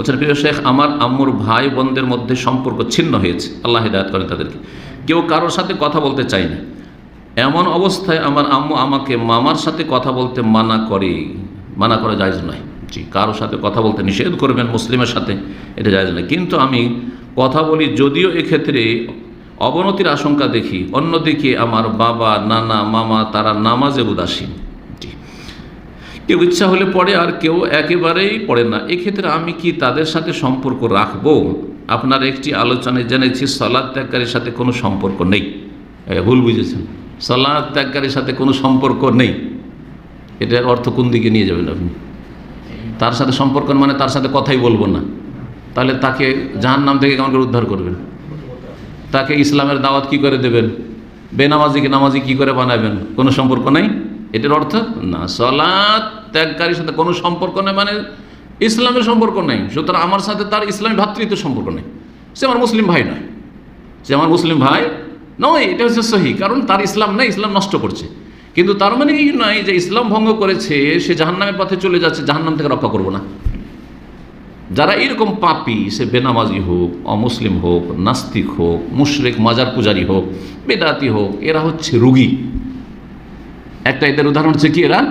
বলছেন, প্রিয় শেখ, আমার আম্মুর ভাই বোনদের মধ্যে সম্পর্ক ছিন্ন হয়েছে। আল্লাহ হিদায়ত করেন তাদেরকে। কেউ কারোর সাথে কথা বলতে চায় না। এমন অবস্থায় আমার আম্মু আমাকে মামার সাথে কথা বলতে মানা করে, মানা করা যায় নয়। জি, কারোর সাথে কথা বলতে নিষেধ করবেন মুসলিমের সাথে, এটা যায় নয়। কিন্তু আমি কথা বলি যদিও এক্ষেত্রে অবনতির আশঙ্কা দেখি। অন্যদিকে আমার বাবা, নানা, মামা, তারা নামাজে উদাসীন। কেউ ইচ্ছা হলে পড়ে আর কেউ একেবারেই পড়ে না। এক্ষেত্রে আমি কি তাদের সাথে সম্পর্ক রাখব? আপনার একটি আলোচনায় জেনেছি সলাদ ত্যাগকারীর সাথে কোনো সম্পর্ক নেই। ভুল বুঝেছেন। সলাদ ত্যাগকারীর সাথে কোনো সম্পর্ক নেই। এটার অর্থ কোন দিকে নিয়ে যাবেন আপনি? তার সাথে সম্পর্ক মানে তার সাথে কথাই বলব না। তাহলে তাকে জাহান নাম থেকে কেমন করে উদ্ধার করবেন। তাকে ইসলামের দাওয়াত কি করে দেবেন? বেনামাজিকে নামাজি কি করে বানাবেন? কোনো সম্পর্ক নাই? এটার অর্থ? না সলাৎ ত্যাগকারীর সাথে কোনো সম্পর্ক নেই মানে ইসলামের সম্পর্ক নেই। সুতরাং আমার সাথে তার ইসলামী ভাতৃত্ব সম্পর্ক নেই। সে আমার মুসলিম ভাই নয়। সে আমার মুসলিম ভাই নয়, এটা হচ্ছে সহি, কারণ তার ইসলাম নেই, ইসলাম নষ্ট করছে। কিন্তু তার মানে এই নয় যে ইসলাম ভঙ্গ করেছে, সে জাহান্নামের পথে চলে যাচ্ছে, জাহান্নাম থেকে রক্ষা করব না। যারা এরকম পাপি, সে বেনামাজি হোক, অমুসলিম হোক, নাস্তিক হোক, মুশরেক, মাজার পূজারি হোক, বেদাতি হোক, এরা হচ্ছে রুগী। একটা এদের উদাহরণ হচ্ছে কি এরা?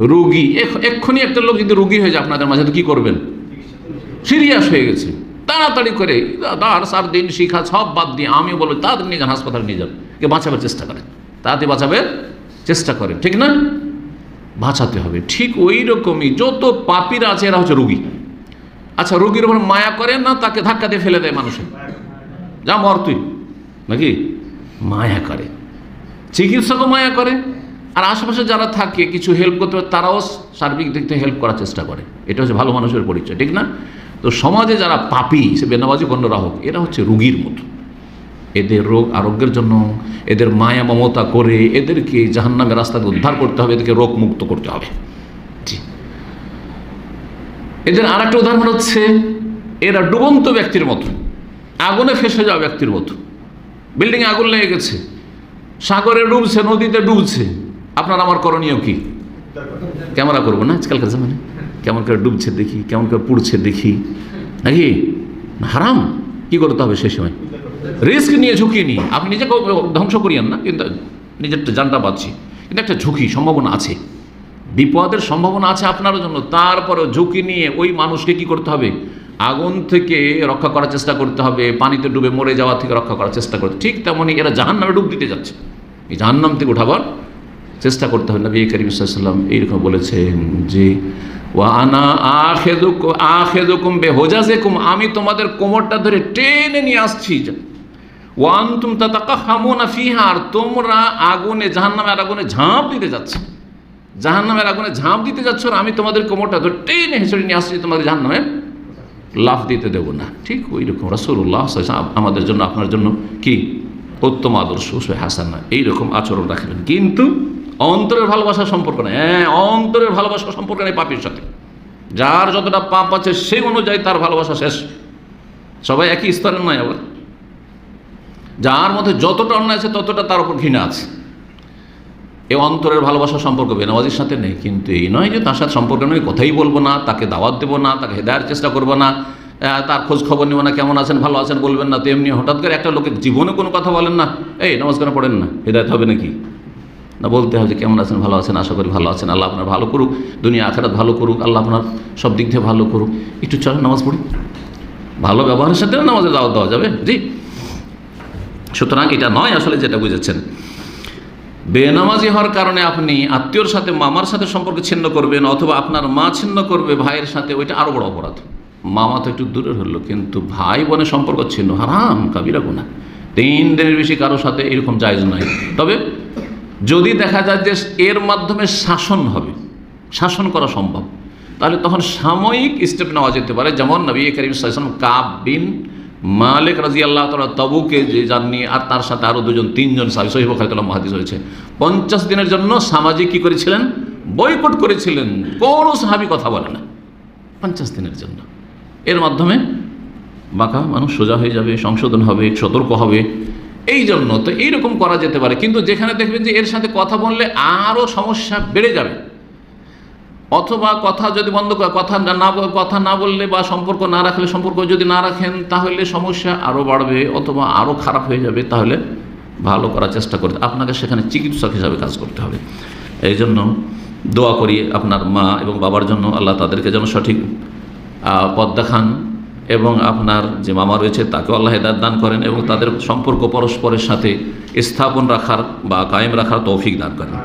রুগী এক্ষুনি একটা লোক যদি রুগী হয়ে যায় আপনাদের মাঝে, তো কী করবেন? সিরিয়াস হয়ে গেছে। তাড়াতাড়ি করে দাঁড় সার দিন শিখা, সব বাদ দিয়ে আমি বলো তাড়াতাড়ি নিয়ে যান, হাসপাতালে নিয়ে যান। কে বাঁচাবার চেষ্টা করেন। তাড়াতাড়ি বাঁচাবের চেষ্টা করেন, ঠিক না? বাঁচাতে হবে। ঠিক ওই রকমই, যত পাপিরা আছে, এরা হচ্ছে রুগী। আচ্ছা রুগীর ওপর মায়া করে না, তাকে ধাক্কা দিয়ে ফেলে দেয় মানুষের যা মর তুই। নাকি? মায়া করে। চিকিৎসকও মায়া করে। আর আশেপাশে যারা থাকে, কিছু হেল্প করতে পারে, তারাও সার্বিক দিক থেকে হেল্প করার চেষ্টা করে। এটা হচ্ছে ভালো মানুষের পরিচয়, ঠিক না? তো সমাজে যারা পাপি, সে বেনাবাজি কন্যরা হোক, এরা হচ্ছে রুগীর মতো। এদের রোগ আরোগ্যের জন্য, এদের মায়া মমতা করে, এদেরকে জাহান্নামের রাস্তা দিয়ে উদ্ধার করতে হবে, এদেরকে রোগ মুক্ত করতে হবে। জি। এদের আর একটা উদাহরণ হচ্ছে, এরা ডুবন্ত ব্যক্তির মতো, আগুনে ফেসে যাওয়া ব্যক্তির মতো। বিল্ডিংয়ে আগুন লেগে গেছে, সাগরে ডুবছে, নদীতে ডুবছে আপনার আমার করণীয় কি? ক্যামেরা করব না আজকালকার জামানে কেমন করে ডুবছে দেখি, কেমন করে পুড়ছে দেখি। নাকি? হারাম। কি করতে হবে সেই সময়? রিস্ক নিয়ে ঝুঁকি নিয়ে আপনি নিজেকে ধ্বংস করিয়েন না, কিন্তু নিজের জানটা পাচ্ছি। কিন্তু একটা ঝুঁকি, সম্ভাবনা আছে। বিপদের সম্ভাবনা আছে আপনার জন্য। তারপরেও ঝুঁকি নিয়ে ওই মানুষকে কি করতে হবে? আগুন থেকে রক্ষা করার চেষ্টা করতে হবে, পানিতে ডুবে মরে যাওয়া থেকে রক্ষা করার চেষ্টা করতে ঠিক তেমনই এরা জাহান্নামে ডুব দিতে যাচ্ছে। এই জাহান্নাম থেকে উঠাবার চেষ্টা করতে হবে। নবী করিম সাল্লাম এইরকম বলেছেন যে, ওয়া আনা আখেদুক আখেদুকুম বে হোজাজেকুম আমি তোমাদের কোমরটা ধরে টেনে নিয়ে আসছি। ওয়ান তুম তাতাকা হামুনা ফিহা আর তোমরা আগুনে, জাহান্নামের আগুনে ঝাঁপ দিতে যাচ্ছে। জাহান্নামের আগুনে ঝাঁপ দিতে যাচ্ছ আর আমি তোমাদের কোমরটা ধরে টেনে হেঁচড়ে নিয়ে আসছি, তোমাদের জাহান্নামে লাফ দিতে দেব না। ঠিক ওই রকম রসুল্লাহ আমাদের জন্য, আপনার জন্য কি? উত্তম আদর্শ হাসানা এইরকম আচরণ রাখবেন। কিন্তু অন্তরের ভালোবাসার সম্পর্ক নেই। হ্যাঁ অন্তরের ভালোবাসার সম্পর্ক নেই পাপির সাথে। যার যতটা পাপ আছে সেই অনুযায়ী তার ভালোবাসা শেষ। সবাই একই স্তরের নয় আবার। যার মধ্যে যতটা অন্যায় আছে, ততটা তার উপর ঘৃণা আছে। এ অন্তরের ভালোবাসা সম্পর্ক বেনামাজির সাথে নেই। কিন্তু এই নয় যে তার সাথে সম্পর্ক নেই, কথাই বলব না, তাকে দাওয়াত দেবো না, তাকে হেদায়ের চেষ্টা করব না তার খোঁজ খবর নেব না, কেমন আছেন, ভালো আছেন বলবেন না, তেমনি হঠাৎ করে একটা লোকের জীবনে কোনো কথা বলেন না। এই নামাজ কেন পড়েন না। হেদায়ত হবে নাকি? না বলতে হবে যে কেমন আছেন, ভালো আছেন, আশা করি ভালো আছেন। আল্লাহ আপনার ভালো করুক, দুনিয়া, আখেরাত ভালো করুক, আল্লাহ আপনার সব দিক থেকে ভালো করুক। একটু চলেন, নামাজ পড়ি। ভালো ব্যবহারের সাথে নামাজে দাওয়াত দেওয়া যাবে? জি। সুতরাং এটা নয় আসলে যেটা বুঝেছেন। বেনামাজি হওয়ার কারণে আপনি আত্মীয়র সাথে, মামার সাথে সম্পর্ক ছিন্ন করবেন অথবা আপনার মা ছিন্ন করবে ভাইয়ের সাথে, ওইটা আরও বড় অপরাধ। মামা তো একটু দূরের হলো, কিন্তু ভাই বোনের সম্পর্ক ছিন্ন। হারাম, কাবিরা গুণা তিন দিনের বেশি কারোর সাথে এরকম জায়জ নয়। তবে যদি দেখা যায় যে এর মাধ্যমে শাসন হবে, শাসন করা সম্ভব, তাহলে তখন সাময়িক স্টেপ নেওয়া যেতে পারে। যেমন নবী করিম সাল্লাম কাব বিন মালিক রাজি আল্লাহ তালা তবুকে যে জাননি আর তার সাথে আরও দুজন, তিনজন সাহি সহিব খালিদুল্লাহ মহাদিস হয়েছে পঞ্চাশ দিনের জন্য সামাজিক কী করেছিলেন? বয়কট করেছিলেন। কোনো সাহাবি কথা বলে না। পঞ্চাশ দিনের জন্য। এর মাধ্যমে বাঁকা মানুষ সোজা হয়ে যাবে, সংশোধন হবে, সতর্ক হবে। এই জন্য তো এইরকম করা যেতে পারে। কিন্তু যেখানে দেখবেন যে এর সাথে কথা বললে আরও সমস্যা বেড়ে যাবে। অথবা কথা যদি বন্ধ করে, কথা না কথা না বললে বা সম্পর্ক না রাখলে, সম্পর্ক যদি না রাখেন, তাহলে সমস্যা আরও বাড়বে অথবা আরও খারাপ হয়ে যাবে। তাহলে ভালো করার চেষ্টা করতে, আপনাকে সেখানে চিকিৎসক হিসাবে কাজ করতে হবে। এই জন্য দোয়া করি আপনার মা এবং বাবার জন্য। আল্লাহ তাদেরকে যেন সঠিক পথ দেখান। এবং আপনার যে মামা রয়েছে, তাকেও আল্লাহ হেদায়ত দান করেন এবং তাদের সম্পর্ক পরস্পরের সাথে স্থাপন রাখার বা কায়েম রাখার তৌফিক দান করেন।